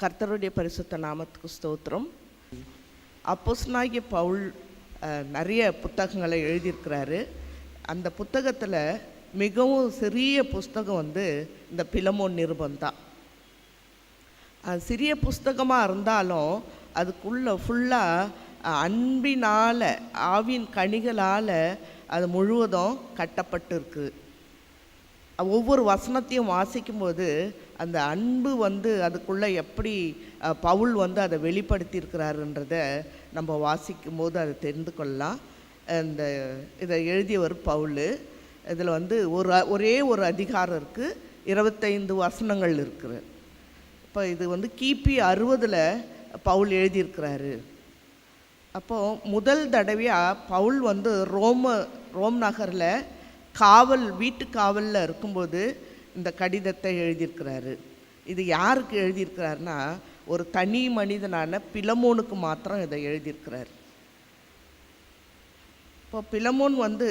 கர்த்தருடைய பரிசுத்த நாமத்துக்கு ஸ்தோத்திரம். அப்போஸ்தலனாகிய பவுல் நிறைய புத்தகங்களை எழுதியிருக்கிறாரு. அந்த புத்தகத்தில் மிகவும் சிறிய புஸ்தகம் வந்து இந்த பிலமோன் நிருபம் தான் அது சிறிய புஸ்தகமாக இருந்தாலும் அதுக்குள்ளே ஃபுல்லாக அன்பினால் ஆவின் கனிகளால் அது முழுவதும் கட்டப்பட்டு இருக்குது ஒவ்வொரு வசனத்தையும் வாசிக்கும்போது அந்த அன்பு வந்து அதுக்குள்ளே எப்படி பவுல் வந்து அதை வெளிப்படுத்தியிருக்கிறாருன்றத நம்ம வாசிக்கும் போது அதை தெரிந்து கொள்ளலாம். இந்த இதை எழுதியவர் பவுல். இதில் வந்து ஒரு ஒரே ஒரு அதிகாரம் இருக்குது இருபத்தைந்து வசனங்கள் இருக்குது. இப்போ இது வந்து கிபி அறுபதில் பவுல் எழுதியிருக்கிறாரு. அப்போது முதல் தடவையாக பவுல் வந்து ரோம ரோம் நகரில் காவல் வீட்டு காவலில் இருக்கும்போது இந்த கடிதத்தை எழுதியிருக்கிறாரு. இது யாருக்கு எழுதியிருக்கிறாருன்னா ஒரு தனி மனிதனான பிலமோனுக்கு மாத்திரம் இதை எழுதியிருக்கிறார். இப்போ பிலமோன் வந்து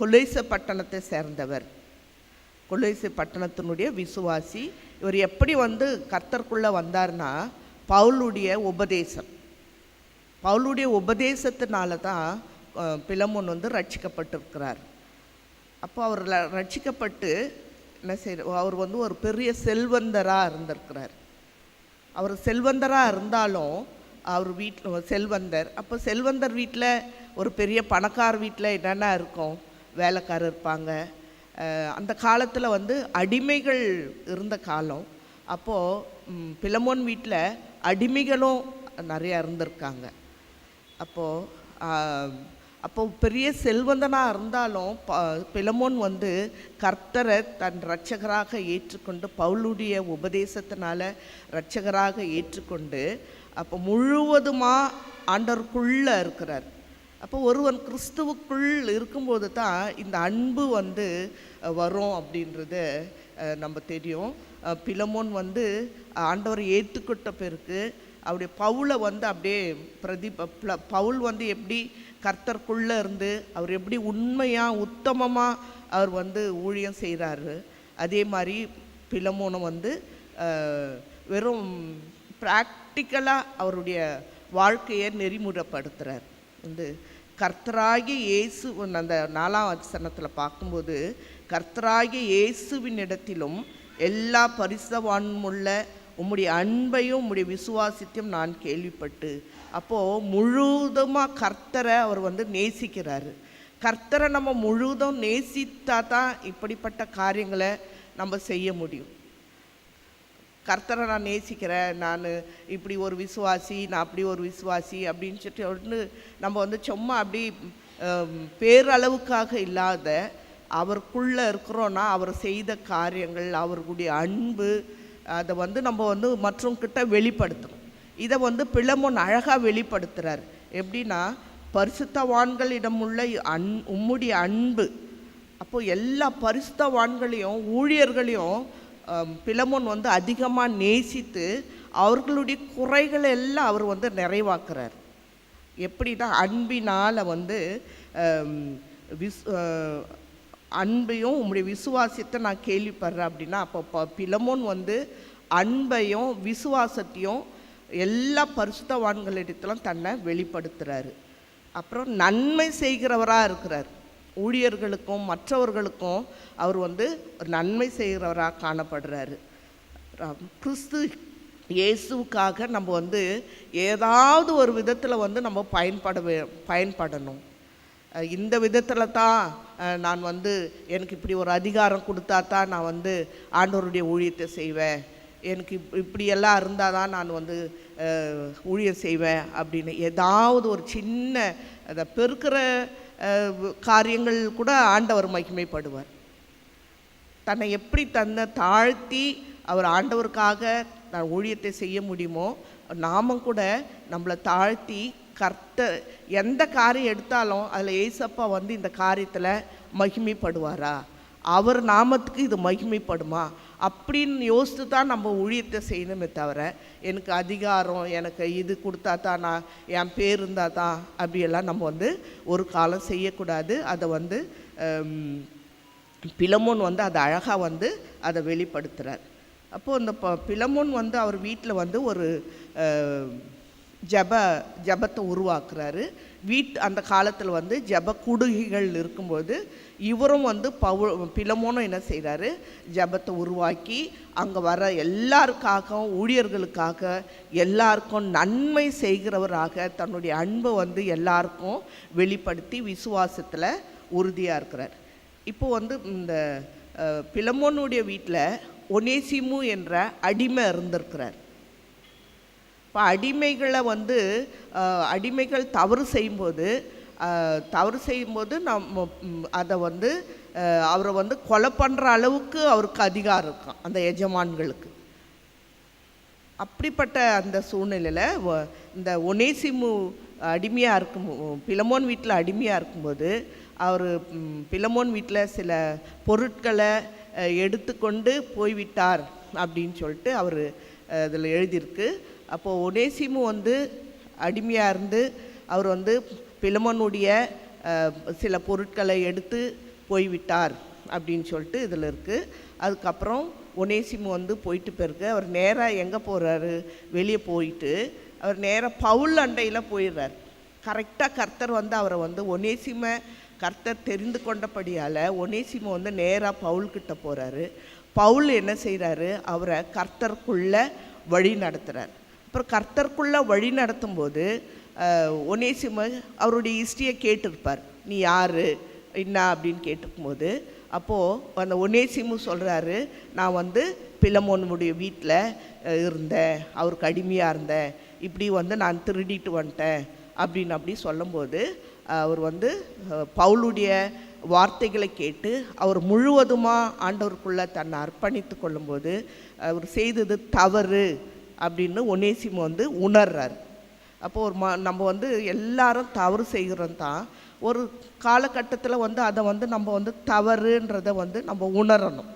கொலேச பட்டணத்தை சேர்ந்தவர். கொலேசை பட்டணத்தினுடைய விசுவாசி. இவர் எப்படி வந்து கர்த்தர்க்குள்ளே வந்தார்னா பவுலுடைய உபதேசம். பவுலுடைய உபதேசத்தினால தான் பிலமோன் வந்து ரட்சிக்கப்பட்டிருக்கிறார். அப்போ அவர் ரட்சிக்கப்பட்டு என்ன செய்ய அவர் வந்து ஒரு பெரிய செல்வந்தராக இருந்திருக்கிறார். அவர் செல்வந்தராக இருந்தாலும் அவர் வீட்டில் செல்வந்தர். அப்போ செல்வந்தர் வீட்டில் ஒரு பெரிய பணக்கார வீட்டில் என்னென்ன இருக்கும்? வேலைக்காரர் இருப்பாங்க. அந்த காலத்தில் வந்து அடிமைகள் இருந்த காலம். அப்போது பிலமோன் வீட்டில் அடிமைகளும் நிறையா இருந்திருக்காங்க. அப்போது அப்போ பெரிய செல்வந்தனாக இருந்தாலும் ப பிலமோன் வந்து கர்த்தரை தன் இரட்சகராக ஏற்றுக்கொண்டு பவுலுடைய உபதேசத்தினால இரட்சகராக ஏற்றுக்கொண்டு அப்போ முழுவதுமாக ஆண்டவருக்குள்ளே இருக்கிறார். அப்போ ஒருவன் கிறிஸ்துவுக்குள் இருக்கும்போது தான் இந்த அன்பு வந்து வரும் அப்படின்றது நம்ம தெரியும். பிலமோன் வந்து ஆண்டவரை ஏற்றுக்கிட்ட பிறகு அப்படியே பவுலை வந்து அப்படியே பிரதி பவுல் வந்து எப்படி கர்த்தர்க்குள்ளே இருந்து அவர் எப்படி உண்மையாக உத்தமமாக அவர் வந்து ஊழியம் செய்கிறாரு அதே மாதிரி பிலமோனை வந்து வெறும் ப்ராக்டிக்கலாக அவருடைய வாழ்க்கையை நெறிமுறைப்படுத்துகிறார் வந்து கர்த்தராகிய இயேசு அந்த நாலாம் வசனத்தில் பார்க்கும்போது கர்த்தராகிய இயேசுவின் இடத்திலும் எல்லா பரிசவான்முள்ள உம்முடைய அன்பையும் உம்முடைய விசுவாசத்தையும் நான் கேள்விப்பட்டு அப்போது முழுதுமாக கர்த்தரை அவர் வந்து நேசிக்கிறாரு. கர்த்தரை நம்ம முழுதும் நேசித்தா தான் இப்படிப்பட்ட காரியங்களை நம்ம செய்ய முடியும். கர்த்தரை நான் நேசிக்கிறேன் நான் இப்படி ஒரு விசுவாசி நான் அப்படி ஒரு விசுவாசி அப்படின்னு சொல்லிட்டு நம்ம வந்து சும்மா அப்படி பேரளவுக்காக இல்லாத அவருக்குள்ளே இருக்கிறோன்னா அவர் செய்த காரியங்கள் அவர்களுடைய அன்பு அதை வந்து நம்ம வந்து மற்றவங்கிட்ட வெளிப்படுத்தணும் இதை வந்து பிளமொன் அழகாக வெளிப்படுத்துகிறார் எப்படின்னா பரிசுத்தவான்களிடமுள்ள அன் உம்முடைய அன்பு. அப்போது எல்லா பரிசுத்தவான்களையும் ஊழியர்களையும் ஆம், வந்து அதிகமாக நேசித்து அவர்களுடைய குறைகளை எல்லாம் அவர் வந்து நிறைவாக்குறார். எப்படின்னா அன்பினால் வந்து விஸ் அன்பையும் உங்களுடைய விசுவாசத்தை நான் கேள்விப்படுறேன் அப்படின்னா அப்போ ப- பிலமோன் வந்து அன்பையும் விசுவாசத்தையும் எல்லா பரிசுத்தவான்களிடத்திலும் தன்னை வெளிப்படுத்துகிறாரு அப்புறம் நன்மை செய்கிறவராக இருக்கிறார். ஊழியர்களுக்கும் மற்றவர்களுக்கும் அவர் வந்து நன்மை செய்கிறவராக காணப்படுறாரு. கிறிஸ்து இயேசுவுக்காக நம்ம வந்து ஏதாவது ஒரு விதத்தில் வந்து நம்ம பயன்பட வே- பயன்படணும். இந்த விதத்தில் தான் நான் வந்து எனக்கு இப்படி ஒரு அதிகாரம் கொடுத்தா தான் நான் வந்து ஆண்டவருடைய ஊழியத்தை செய்வேன். எனக்கு இப்படியெல்லாம் இருந்தால் தான் நான் வந்து ஊழியம் செய்வேன் அப்படின்னு. ஏதாவது ஒரு சின்ன அதை பெருக்கிற காரியங்கள் கூட ஆண்டவர் மகிமைப்படுவார். தன்னை எப்படி தன்னை தாழ்த்தி அவர் ஆண்டவருக்காக நான் ஊழியத்தை செய்ய முடியுமோ நாமும் கூட நம்மளை தாழ்த்தி கர்த்த எந்த காரியம் எடுத்தாலும் அதில் ஏசப்பா வந்து இந்த காரியத்தில் மகிமைப்படுவாரா? அவர் நாமத்துக்கு இது மகிமைப்படுமா? அப்படின்னு யோசித்து தான் நம்ம ஊழியத்தை செய்யணுமே தவிர எனக்கு அதிகாரம் எனக்கு இது கொடுத்தா தான் நான் என் பேர் இருந்தால் தான் அப்படியெல்லாம் நம்ம வந்து ஒரு காலம் செய்யக்கூடாது. அதை வந்து ஹம், பிலமோன் வந்து அதை அழகாக வந்து அதை வெளிப்படுத்துகிறார் அப்போது இந்த ப பிலமோன் வந்து அவர் வீட்டில் வந்து ஒரு ஜப ஜபத்தை உருவாக்குறாரு. வீட் அந்த காலத்தில் வந்து ஜப குடுகைகள் இருக்கும்போது இவரும் வந்து பவு பிலமோனும் என்ன செய்கிறாரு ஜபத்தை உருவாக்கி அங்கே வர எல்லாருக்காகவும் ஊழியர்களுக்காக எல்லாருக்கும் நன்மை செய்கிறவராக தன்னுடைய அன்பை வந்து எல்லாருக்கும் வெளிப்படுத்தி விசுவாசத்தில் உறுதியாக இருக்கிறார். இப்போ வந்து இந்த பிளமோனுடைய பிலமோனுடைய வீட்டில் ஒனேசிமு என்ற அடிமை இருந்திருக்கிறார். இப்போ அடிமைகளை வந்து அடிமைகள் தவறு செய்யும்போது தவறு செய்யும்போது நம்ம அதை வந்து அவரை வந்து கொலை பண்ணுற அளவுக்கு அவருக்கு அதிகாரம் இருக்கும் அந்த எஜமான்களுக்கு. அப்படிப்பட்ட அந்த சூழ்நிலையில் வ- இந்த ஒனேசிமு அடிமையாக இருக்கும் பிலமோன் வீட்டில் அடிமையாக இருக்கும்போது அவர் பிலமோன் வீட்டில் சில பொருட்களை எடுத்துக்கொண்டு போய்விட்டார் அப்படின்னு சொல்லிட்டு அவர் அதில் எழுதியிருக்கு. அப்போது ஒனேசிமு வந்து அடிமையாக இருந்து அவர் வந்து பிலமனுடைய சில பொருட்களை எடுத்து போய்விட்டார் அப்படின்னு சொல்லிட்டு இதில் இருக்குது அதுக்கப்புறம் ஒனேசிமு வந்து போயிட்டு பிறகு அவர் நேராக எங்கே போகிறாரு வெளியே போயிட்டு அவர் நேராக பவுல் அண்டையில் போயிடுறார். கரெக்டாக கர்த்தர் வந்து அவரை வந்து ஒனேசிம கர்த்தர் தெரிந்து கொண்டபடியால் ஒனேசிம வந்து நேராக பவுல்கிட்ட போகிறாரு பவுல் என்ன செய்கிறாரு அவரை கர்த்தருக்குள்ள வழி நடத்துகிறார் அப்புறம் கர்த்தர்க்குள்ளே வழி நடத்தும்போது ஒனேசிம அவருடைய ஹிஸ்ட்ரியை கேட்டிருப்பார். நீ யார்? என்ன? அப்படின்னு கேட்டிருக்கும்போது அப்போது அந்த ஒனேசிமு சொல்கிறாரு நான் வந்து பிலமோனுடைய வீட்டில் இருந்தேன். அவருக்கு அடிமையாக இருந்தேன். இப்படி வந்து நான் திருடிட்டு வந்துட்டேன். அப்படின்னு அப்படி சொல்லும்போது அவர் வந்து பவுலுடைய வார்த்தைகளை கேட்டு அவர் முழுவதுமாக ஆண்டவருக்குள்ளே தன்னை அர்ப்பணித்து கொள்ளும்போது அவர் செய்தது தவறு. அப்படின்னு ஒனேசிமு வந்து உணர்றார். அப்போது ஒரு ம நம்ம வந்து எல்லாரும் தவறு செய்கிறோம் தான் ஒரு காலகட்டத்தில் வந்து அதை வந்து நம்ம வந்து தவறுன்றதை வந்து நம்ம உணரணும்.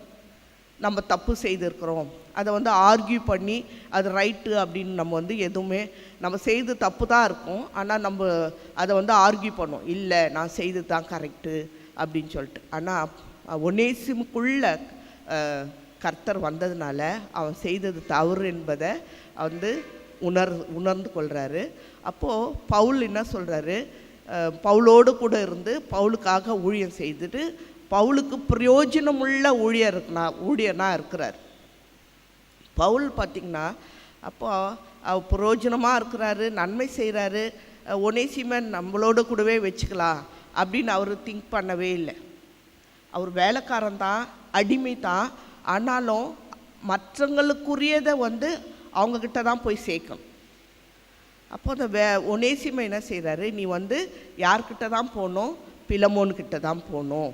நம்ம தப்பு செய்திருக்கிறோம். அதை வந்து ஆர்கியூ பண்ணி அது ரைட்டு அப்படின்னு நம்ம வந்து எதுவுமே நம்ம செய்து தப்பு தான் இருக்கும். ஆனால் நம்ம அதை வந்து ஆர்கியூ பண்ணோம். இல்லை நான் செய்தது தான் கரெக்டு அப்படின்னு சொல்லிட்டு. ஆனால் ஒன்னேசிமுக்குள்ள கர்த்தர் வந்ததுனால அவன் செய்தது தவறு என்பதை வந்து உணர் உணர்ந்து கொள்கிறாரு அப்போது பவுல் என்ன சொல்கிறாரு பவுலோடு கூட இருந்து பவுலுக்காக ஊழியம் செய்துட்டு பவுலுக்கு பிரயோஜனமுள்ள ஊழியர் இருக்குனா ஊழியனாக இருக்கிறார். பவுல் பார்த்திங்கன்னா அப்போது அவர் பிரயோஜனமாக இருக்கிறாரு நன்மை செய்கிறாரு ஒனேசிமன் நம்மளோட கூடவே வச்சுக்கலாம் அப்படின்னு அவர் திங்க் பண்ணவே இல்லை. அவர் வேலைக்காரன் தான் அடிமை தான் ஆனாலும் மற்றவங்களுக்குரியதை வந்து அவங்கக்கிட்ட தான் போய் சேர்க்கணும் அப்போ அந்த வே ஒனேசிமை என்ன செய்கிறாரு நீ வந்து யார்கிட்ட தான் போகணும்? பிலமோன்கிட்ட தான் போகணும்.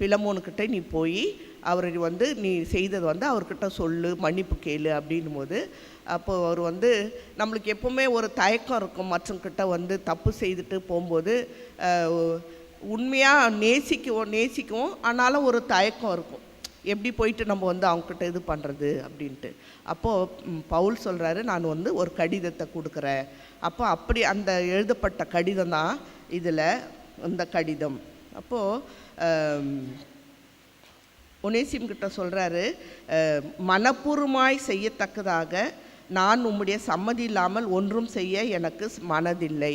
பிலமோனுக்கிட்ட நீ போய் அவர் வந்து நீ செய்தது வந்து அவர்கிட்ட சொல்லு மன்னிப்பு கேளு அப்படின் போது அப்போ அவர் வந்து நம்மளுக்கு எப்போவுமே ஒரு தயக்கம் இருக்கும். மற்றவங்கிட்ட வந்து தப்பு செய்துட்டு போகும்போது உண்மையாக நேசிக்குவோம் நேசிக்குவோம். ஆனாலும் ஒரு தயக்கம் இருக்கும். எப்படி போயிட்டு நம்ம வந்து அவங்கக்கிட்ட இது பண்ணுறது அப்படின்ட்டு. அப்போது பவுல் சொல்கிறாரு நான் வந்து ஒரு கடிதத்தை கொடுக்குறேன். அப்போ அப்படி அந்த எழுதப்பட்ட கடிதம் தான் இதில் இந்த கடிதம். அப்போது ஒனேசிம் கிட்ட சொல்கிறாரு மனப்பூர்வமாய் செய்யத்தக்கதாக நான் உம்முடைய சம்மதி இல்லாமல் ஒன்றும் செய்ய எனக்கு மனதில்லை.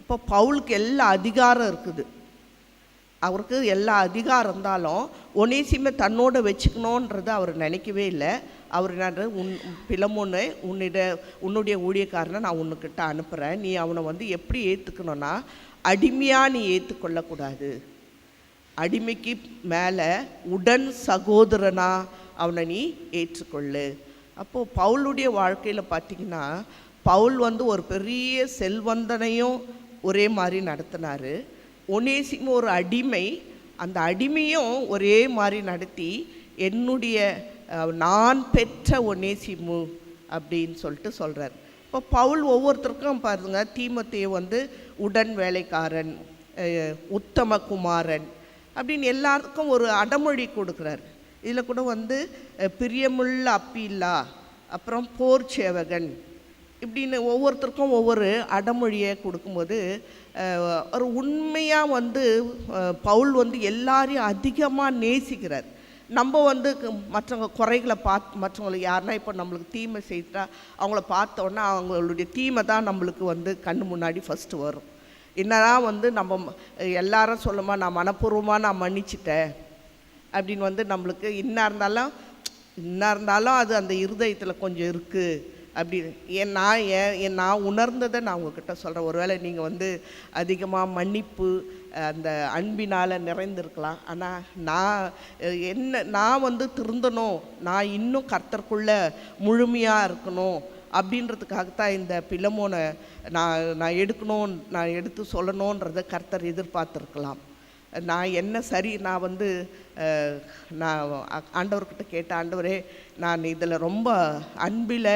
அப்போ பவுலுக்கு எல்லா அதிகாரம் இருக்குது. அவருக்கு எல்லா அதிகாரம் இருந்தாலும் ஒனேசிமை தன்னோட வச்சுக்கணுன்றது அவர் நினைக்கவே இல்லை. அவர் என்ன உன் பிளமொன்று உன்னிட உன்னுடைய ஊழியக்காரனை நான் உன்னுக்கிட்ட அனுப்புகிறேன் நீ அவனை வந்து எப்படி ஏற்றுக்கணும்னா அடிமையாக நீ ஏற்றுக்கொள்ளக்கூடாது அடிமைக்கு மேலே உடன் சகோதரனா அவனை நீ ஏற்றுக்கொள்ளு. அப்போது பவுலுடைய வாழ்க்கையில் பார்த்தீங்கன்னா பவுல் வந்து ஒரு பெரிய செல்வந்தனையும் ஒரே மாதிரி நடத்தினார். ஒனேசிமோ ஒரு அடிமை அந்த அடிமையும் ஒரே மாதிரி நடத்தி என்னுடைய நான் பெற்ற ஒனேசிமு அப்படின்னு சொல்லிட்டு சொல்கிறார் இப்போ பவுல் ஒவ்வொருத்தருக்கும் பாருங்க தீமத்தையை வந்து உடன் வேலைக்காரன் உத்தம குமாரன் அப்படின்னு எல்லாருக்கும் ஒரு அடமொழி கொடுக்குறாரு. இதில் கூட வந்து பிரியமுள்ள அப்பீலா அப்புறம் போர் சேவகன் இப்படின்னு ஒவ்வொருத்தருக்கும் ஒவ்வொரு அடமொழியை கொடுக்கும்போது ஒரு உண்மையாக வந்து பவுல் வந்து எல்லாரையும் அதிகமாக நேசிக்கிறார். நம்ம வந்து க- மற்றவங்க குறைகளை பார்த்து மற்றவங்களை யாருன்னா இப்போ நம்மளுக்கு தீமை செய்தா அவங்கள பார்த்தோன்னா அவங்களுடைய தீமை தான் நம்மளுக்கு வந்து கண்ணு முன்னாடி ஃபஸ்ட்டு வரும். என்னதான் வந்து நம்ம எல்லாரும் சொல்லுமா நான் மனப்பூர்வமாக நான் மன்னிச்சிட்டேன். அப்படின்னு வந்து நம்மளுக்கு இன்னா இருந்தாலும் இன்னா இருந்தாலும் அது அந்த இருதயத்தில் கொஞ்சம் இருக்குது அப்படின்னு ஏன் நான் ஏன் என் நான் உணர்ந்ததை நான் உங்ககிட்ட சொல்கிறேன் ஒருவேளை நீங்கள் வந்து அதிகமாக மன்னிப்பு அந்த அன்பினால் நிறைந்திருக்கலாம். ஆனால் நான் என்ன நான் வந்து திருந்தணும் நான் இன்னும் கர்த்தர்க்குள்ளே முழுமையாக இருக்கணும் அப்படின்றதுக்காகத்தான் இந்த பிலமோனை நான் நான் எடுக்கணும் நான் எடுத்து சொல்லணுன்றதை கர்த்தர் எதிர்பார்த்துருக்கலாம். நான் என்ன சரி நான் வந்து நான் ஆண்டவர்கிட்ட கேட்ட ஆண்டவரே நான் இதில் ரொம்ப அன்பில்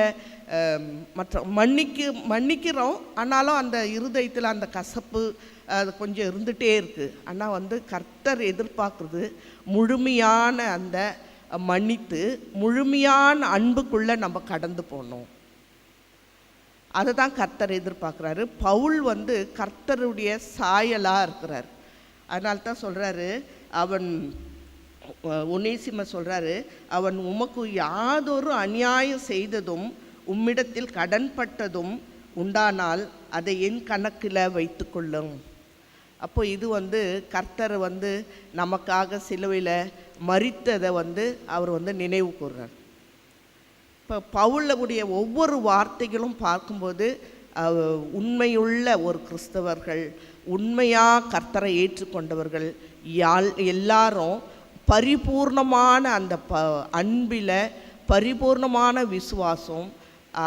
மற்ற மன்னிக்கு மன்னிக்கிறோம் ஆனாலும் அந்த இருதயத்தில் அந்த கசப்பு அது கொஞ்சம் இருந்துகிட்டே இருக்குது ஆனால் வந்து கர்த்தர் எதிர்பார்க்குறது முழுமையான அந்த மன்னித்து முழுமையான அன்புக்குள்ளே நம்ம கடந்து போகணும். அதை தான் கர்த்தர் எதிர்பார்க்குறாரு. பவுல் வந்து கர்த்தருடைய சாயலாக இருக்கிறார். அதனால தான் சொல்கிறாரு அவன் ஒனேசிம சொல்கிறாரு அவன் உமக்கு யாதொரு அநியாயம் செய்ததும் உம்மிடத்தில் கடன்பட்டதும் உண்டானால் அதை என் கணக்கில் வைத்துக்கொள்ளும். அப்போ இது வந்து கர்த்தர் வந்து நமக்காக சிலுவையில் மறித்ததை வந்து அவர் வந்து நினைவு கூறுறார் இப்போ பவுலுடைய ஒவ்வொரு வார்த்தைகளும் பார்க்கும்போது உண்மையுள்ள ஒரு கிறிஸ்தவர்கள் உண்மையாக கர்த்தரை ஏற்றுக்கொண்டவர்கள் யால் எல்லாரும் பரிபூர்ணமான அந்த ப அன்பில் பரிபூர்ணமான விசுவாசம்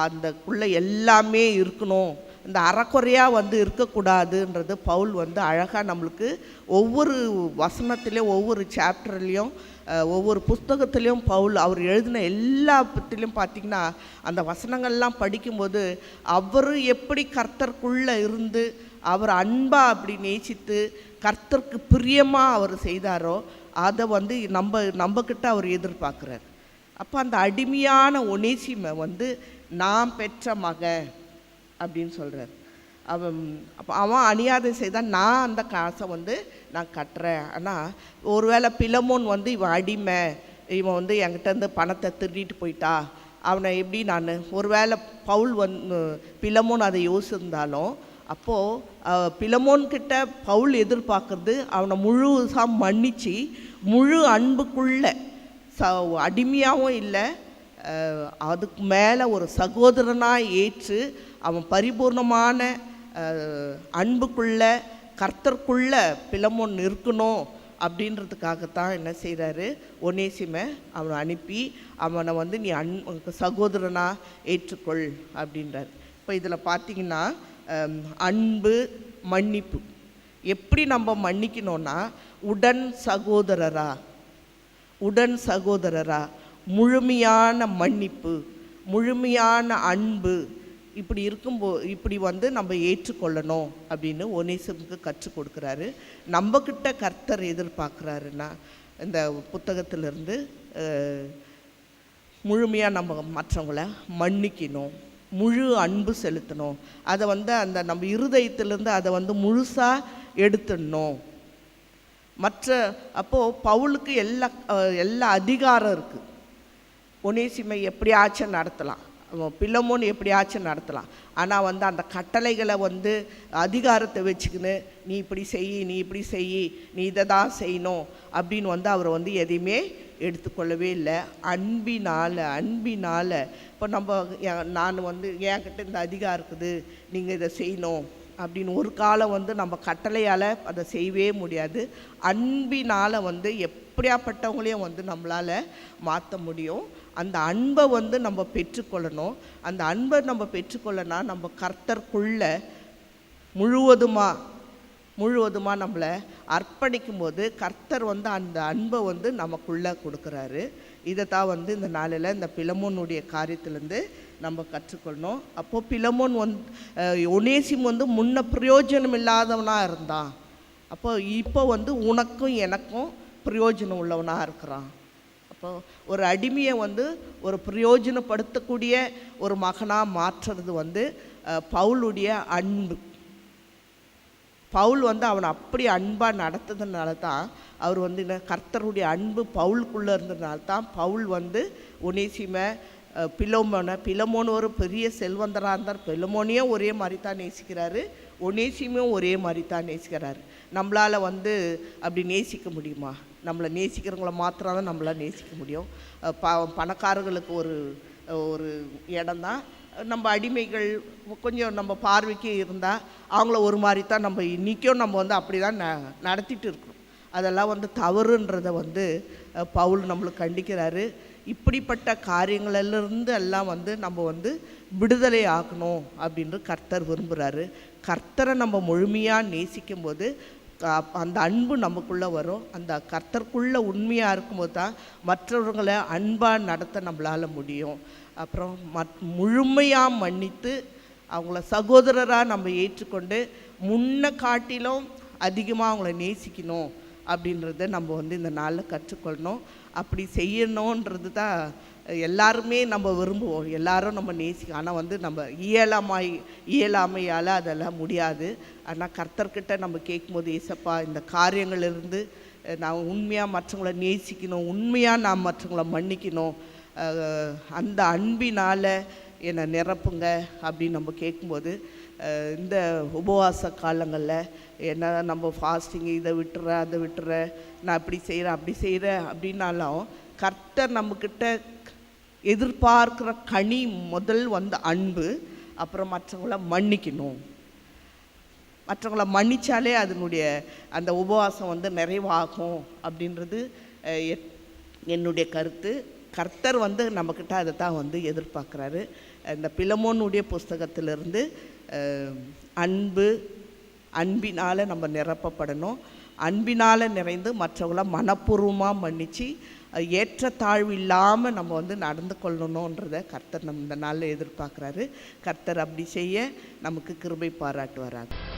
அந்தக்குள்ள எல்லாமே இருக்கணும். இந்த அறக்குறையாக வந்து இருக்கக்கூடாதுன்றது பவுல் வந்து அழகாக நம்மளுக்கு ஒவ்வொரு வசனத்துலேயும் ஒவ்வொரு சாப்டர்லேயும் ஒவ்வொரு புஸ்தகத்துலேயும் பவுல் அவர் எழுதின எல்லா பத்திலையும் பார்த்தீங்கன்னா அந்த வசனங்கள்லாம் படிக்கும்போது அவர் எப்படி கர்த்தருக்குள்ளே இருந்து அவர் அன்பாக அப்படி நேசித்து கர்த்தருக்கு பிரியமாக அவர் செய்தாரோ அதை வந்து நம்ம நம்மக்கிட்ட அவர் எதிர்பார்க்குறார். அப்போ அந்த அடிமையான ஒனேசிமை வந்து நான் பெற்ற மகன் அப்படின்னு சொல்கிறார் அவன் அப்போ அவன் அநியாதை செய்தால் நான் அந்த காசை வந்து நான் கட்டுறேன். ஆனால் ஒருவேளை பிலமோன் வந்து இவன் அடிமை இவன் வந்து என்கிட்டருந்து பணத்தை திருடிட்டு போயிட்டா அவனை எப்படி நான் ஒருவேளை பவுல் வந்து பிலமோன் அதை யோசிச்சிருந்தாலும் அப்போது பிலமோன் கிட்ட பவுல் எதிர்பார்க்குறது அவனை முழுசாக மன்னிச்சு முழு அன்புக்குள்ள ச அடிமையாகவும் இல்லை அதுக்கு மேலே ஒரு சகோதரனாக ஏற்று அவன் பரிபூர்ணமான அன்புக்குள்ள கர்த்தர்க்குள்ள பிலமோன் இருக்கணும் அப்படின்றதுக்காகத்தான் என்ன செய்கிறாரு ஒனேசிமை அவனை அனுப்பி அவனை வந்து நீ அன் சகோதரனாக ஏற்றுக்கொள் அப்படின்றார். இப்போ இதில் பார்த்தீங்கன்னா Um, அன்பு மன்னிப்பு. எப்படி நம்ம மன்னிக்கணும்னா உடன் சகோதரரா உடன் சகோதரரா முழுமையான மன்னிப்பு முழுமையான அன்பு இப்படி இருக்கும்போ இப்படி வந்து நம்ம ஏற்றுக்கொள்ளணும் அப்படின்னு ஒனேசமுக்கு கற்றுக் கொடுக்குறாரு. நம்மக்கிட்ட கர்த்தர் எதிர்பார்க்குறாருன்னா இந்த புத்தகத்திலிருந்து முழுமையாக நம்ம மற்றவங்கள மன்னிக்கணும். முழு அன்பு செலுத்தணும். அதை வந்து அந்த நம்ம இருதயத்திலேருந்து அதை வந்து முழுசாக எடுத்துடணும். மற்ற அப்போது பவுலுக்கு எல்லா எல்லா அதிகாரம் இருக்குது ஒனேசிமை எப்படியாச்சும் நடத்தலாம். அவன் எப்படியாச்சும் நடத்தலாம். ஆனால் வந்து அந்த கட்டளைகளை வந்து அதிகாரத்தை வச்சுக்கின்னு நீ இப்படி செய் நீ இப்படி செய் நீ இதை தான் செய்யணும் அப்படின்னு வந்து அவர் வந்து எதையுமே எடுத்துக்கொள்ளவே இல்லை. அன்பினால் அன்பினால். இப்போ நம்ம நான் வந்து என்கிட்ட இந்த அதிகாரம் இருக்குது நீங்கள் இதை செய்யணும் அப்படின்னு ஒரு காலம் வந்து நம்ம கட்டளையால் அதை செய்யவே முடியாது. அன்பினால் வந்து எப்படியாப்பட்டவங்களையும் வந்து நம்மளால் மாற்ற முடியும். அந்த அன்பை வந்து நம்ம பெற்றுக்கொள்ளணும். அந்த அன்பை நம்ம பெற்றுக்கொள்ளனா நம்ம கர்த்தர்க்குள்ள முழுவதுமாக முழுவதுமாக நம்மளை அர்ப்பணிக்கும் போது கர்த்தர் வந்து அந்த அன்பை வந்து நமக்குள்ளே கொடுக்குறாரு. இதை தான் வந்து இந்த நாளில் இந்த பிலமோனுடைய காரியத்திலேருந்து நம்ம கற்றுக்கொள்ளணும் அப்போது பிலமோன் வந்து ஒனேசிம் வந்து முன்ன பிரயோஜனம் இல்லாதவனாக இருந்தான். அப்போ இப்போ வந்து உனக்கும் எனக்கும் பிரயோஜனம் உள்ளவனாக இருக்கிறான். அப்போ ஒரு அடிமையை வந்து ஒரு பிரயோஜனப்படுத்தக்கூடிய ஒரு மகனாக மாற்றுறது வந்து பவுலுடைய அன்பு. பவுல் வந்து அவனை அப்படி அன்பாக நடத்ததுனால தான் அவர் வந்து என்ன கர்த்தருடைய அன்பு பவுலுக்குள்ளே இருந்ததுனால தான் பவுல் வந்து ஒனேசிமை பிலமோனை பிலோமோனை பிலமோன் ஒரு பெரிய செல்வந்தராக இருந்தார். பிலமோனையும் ஒரே மாதிரி தான் நேசிக்கிறாரு. ஒனேசியமும் ஒரே மாதிரி தான் நேசிக்கிறாரு. நம்மளால் வந்து அப்படி நேசிக்க முடியுமா? நம்மளை நேசிக்கிறவங்கள மாத்திரம் தான் நம்மளால் நேசிக்க முடியும். ப பணக்காரர்களுக்கு ஒரு ஒரு இடம்தான். நம்ம அடிமைகள் கொஞ்சம் நம்ம பார்வைக்கு இருந்தால் அவங்கள ஒரு மாதிரி தான் நம்ம இன்றைக்கும் நம்ம வந்து அப்படி தான் ந நடத்திட்டு இருக்கிறோம். அதெல்லாம் வந்து தவறுன்றதை வந்து பவுல் நம்மளுக்கு கண்டிக்கிறாரு. இப்படிப்பட்ட காரியங்களிலிருந்து எல்லாம் வந்து நம்ம வந்து விடுதலை ஆகணும் அப்படின்னு கர்த்தர் விரும்புகிறாரு கர்த்தரை நம்ம முழுமையாக நேசிக்கும் போது அந்த அன்பு நமக்குள்ளே வரும். அந்த கர்த்தருக்குள்ளே உண்மையாக இருக்கும்போது தான் மற்றவர்களை அன்பாக நடத்த நம்மளால் முடியும். அப்புறம் மத் முழுமையாக மன்னித்து அவங்கள சகோதரராக நம்ம ஏற்றுக்கொண்டு முன்ன காட்டிலும் அதிகமாக அவங்கள நேசிக்கணும் அப்படின்றத நம்ம வந்து இந்த நாளில் கற்றுக்கொள்ளணும். அப்படி செய்யணுன்றது தான் எல்லாருமே நம்ம விரும்புவோம். எல்லாரும் நம்ம நேசிக்க ஆனால் வந்து நம்ம இயலாமாய் இயலாமையால் அதெல்லாம் முடியாது. ஆனால் கர்த்தர்கிட்ட நம்ம கேட்கும்போது ஏசப்பா இந்த காரியங்கள் இருந்து நான் உண்மையாக மற்றவங்கள நேசிக்கணும் உண்மையாக நான் மற்றவங்கள மன்னிக்கணும் அந்த அன்பினால் என்னை நிரப்புங்க அப்படின்னு நம்ம கேட்கும்போது இந்த உபவாச காலங்களில் என்ன நம்ம ஃபாஸ்டிங் இதை விட்டுற அதை விட்டுற நான் இப்படி செய்கிறேன் அப்படி செய்கிறேன் அப்படின்னாலும் கர்த்தர் நம்மக்கிட்ட எதிர்பார்க்குற கனி முதல் வந்து அன்பு அப்புறம் மற்றவங்கள மன்னிக்கணும். மற்றவங்கள மன்னிச்சாலே அதனுடைய அந்த உபவாசம் வந்து நிறைவாகும் அப்படின்றது என்னுடைய கருத்து. கர்த்தர் வந்து நம்மக்கிட்ட அதை தான் வந்து எதிர்பார்க்குறாரு. இந்த பிலமோனுடைய புஸ்தகத்திலிருந்து அன்பு அன்பினால் நம்ம நிரப்பப்படணும். அன்பினால் நிறைந்து மற்றவங்கள மனப்பூர்வமாக மன்னித்து ஏற்றத்தாழ்வு இல்லாமல் நம்ம வந்து நடந்து கொள்ளணுன்றதை கர்த்தர் நம்ம இந்த நாளில் எதிர்பார்க்குறாரு. கர்த்தர் அப்படி செய்ய நமக்கு கிருபை பாராட்டுவாராங்க